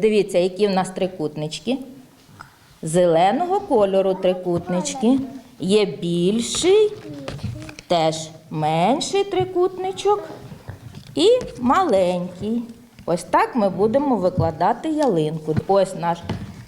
Дивіться, які в нас трикутнички. Зеленого кольору трикутнички. Є більший, теж менший трикутничок і маленький. Ось так ми будемо викладати ялинку. Ось наш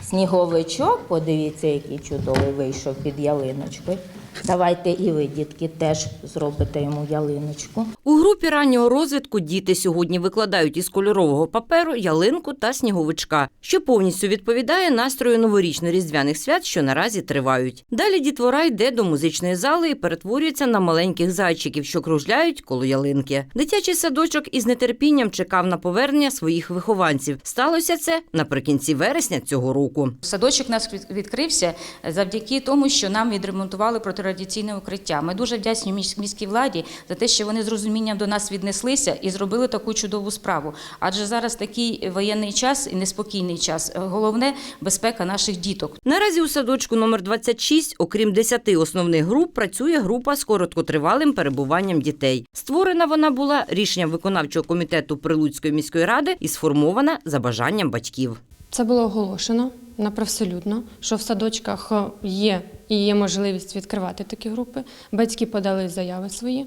сніговичок. Подивіться, який чудовий вийшов під ялиночкою. Давайте і ви, дітки, теж зробите йому ялиночку. У групі раннього розвитку діти сьогодні викладають із кольорового паперу ялинку та сніговичка, що повністю відповідає настрою новорічно-різдвяних свят, що наразі тривають. Далі дітвора йде до музичної зали і перетворюється на маленьких зайчиків, що кружляють коло ялинки. Дитячий садочок із нетерпінням чекав на повернення своїх вихованців. Сталося це наприкінці вересня цього року. Садочок нас відкрився завдяки тому, що нам відремонтували протирадіаційне укриття. Ми дуже вдячні міс- міській владі за те, що вони з розумінням до нас віднеслися і зробили таку чудову справу. Адже зараз такий воєнний час і неспокійний час. Головне безпека наших діток. Наразі у садочку номер 26, окрім 10 основних груп, працює група з короткотривалим перебуванням дітей. Створена вона була рішенням виконавчого комітету Прилуцької міської ради і сформована за бажанням батьків. Це було оголошено на привселюдно, що в садочках е, є і є можливість відкривати такі групи. Батьки подали заяви свої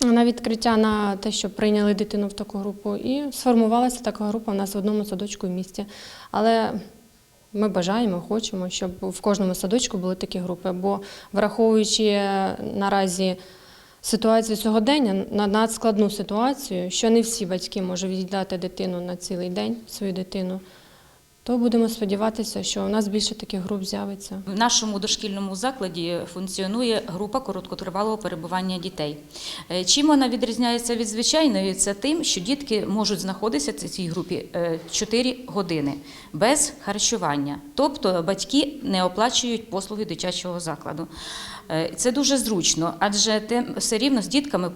на відкриття на те, щоб прийняли дитину в таку групу. І сформувалася така група у нас в одному садочку в місті. Але ми бажаємо, хочемо, щоб в кожному садочку були такі групи. Бо враховуючи е, наразі ситуацію сьогодення, на надскладну ситуацію, що не всі батьки можуть віддати дитину на цілий день, свою дитину, то будемо сподіватися, що у нас більше таких груп з'явиться. В нашому дошкільному закладі функціонує група короткотривалого перебування дітей. Е, Чим вона відрізняється від звичайної? Це тим, що дітки можуть знаходитися в цій групі е, 4 години без харчування. Тобто батьки не оплачують послуги дитячого закладу. Е, Це дуже зручно, адже все рівно з дітками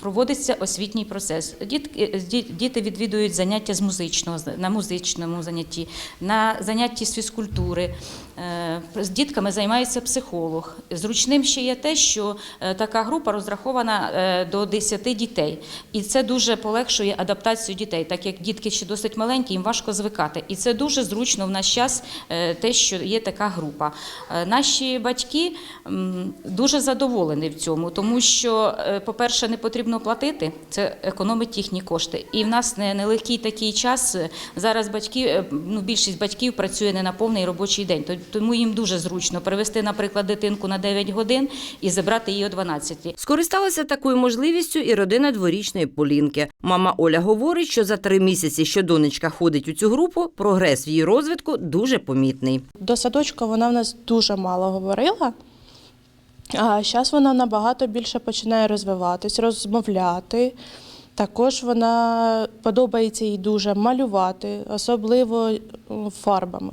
проводиться освітній процес. Дітки, діти відвідують заняття з музичного на музичному занятті, на занятті з фізкультури. Е, З дітками займається психолог. Зручним ще є те, що е, така група розрахована е, до 10 дітей, і це дуже полегшує адаптацію дітей, так як дітки ще досить маленькі, їм важко звикати. І це дуже зручно в наш час, те, що є така група. Наші батьки дуже задоволені в цьому, тому що, по-перше, не потрібно платити, це економить їхні кошти. І в нас не нелегкий такий час. Зараз батьки, ну більшість батьків працює не на повний робочий день, тому їм дуже зручно привезти, наприклад, дитинку на 9 годин і забрати її о 12. Скористалася такою можливістю і родина дворічної Полінки. Мама Оля говорить, що за три місяці, що донечка ходить у цю групу, прогрес в її розвитку дуже помітний. До садочка вона в нас дуже мало говорила. А зараз вона набагато більше починає розвиватись, розмовляти. Також вона подобається їй дуже малювати, особливо е, фарбами.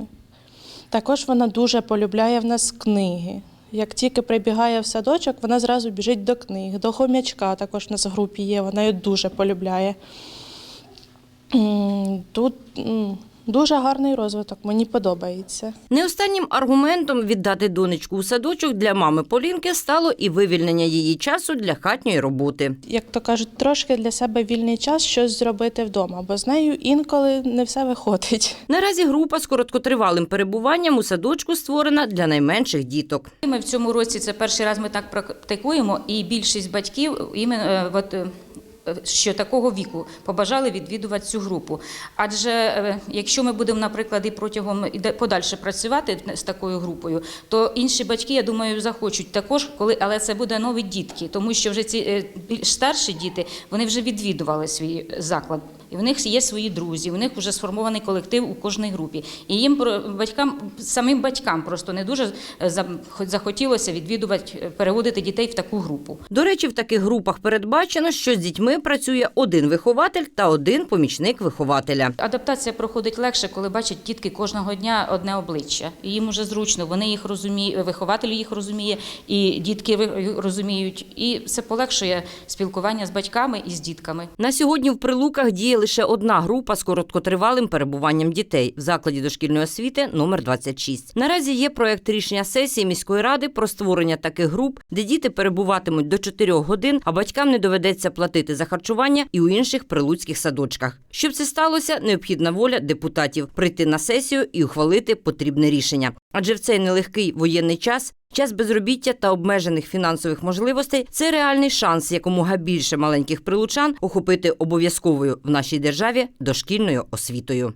Також вона дуже полюбляє в нас книги. Як тільки прибігає в садочок, вона зразу біжить до книг. До хомячка також у нас в групі є, вона її дуже полюбляє. Тут дуже гарний розвиток, мені подобається. Не останнім аргументом віддати донечку у садочок для мами Полінки стало і вивільнення її часу для хатньої роботи. як то кажуть, трошки для себе вільний час щось зробити вдома, бо з нею інколи не все виходить. Наразі група з короткотривалим перебуванням у садочку створена для найменших діток. Ми в цьому році це перший раз ми так практикуємо, і більшість батьків іменно е, е, що такого віку побажали відвідувати цю групу. Адже е, якщо ми будемо, наприклад, і протягом і подальше працювати з такою групою, то інші батьки, я думаю, захочуть також, коли але це буде нові дітки, тому що вже ці е, більш старші діти вони вже відвідували свій заклад. І в них є свої друзі, у них вже сформований колектив у кожній групі. І їм батькам, самим батькам просто не дуже е, захотілося відвідувати, е, переводити дітей в таку групу. До речі, в таких групах передбачено, що з дітьми працює один вихователь та один помічник вихователя. Адаптація проходить легше, коли бачать дітки кожного дня одне обличчя. І їм уже зручно, вони їх розуміють, вихователь їх розуміє, і дітки розуміють. І це полегшує спілкування з батьками і з дітками. На сьогодні в прилуках діє лише одна група з короткотривалим перебуванням дітей в закладі дошкільної освіти номер 26. Наразі є проект рішення сесії міської ради про створення таких груп, де діти перебуватимуть до 4 годин, а батькам не доведеться платити за харчування і у інших прилуцьких садочках. Щоб це сталося, необхідна воля депутатів прийти на сесію і ухвалити потрібне рішення. Адже в цей нелегкий воєнний час. Час безробіття та обмежених фінансових можливостей це реальний шанс якомога більше маленьких прилучан охопити обов'язковою в нашій державі дошкільною освітою.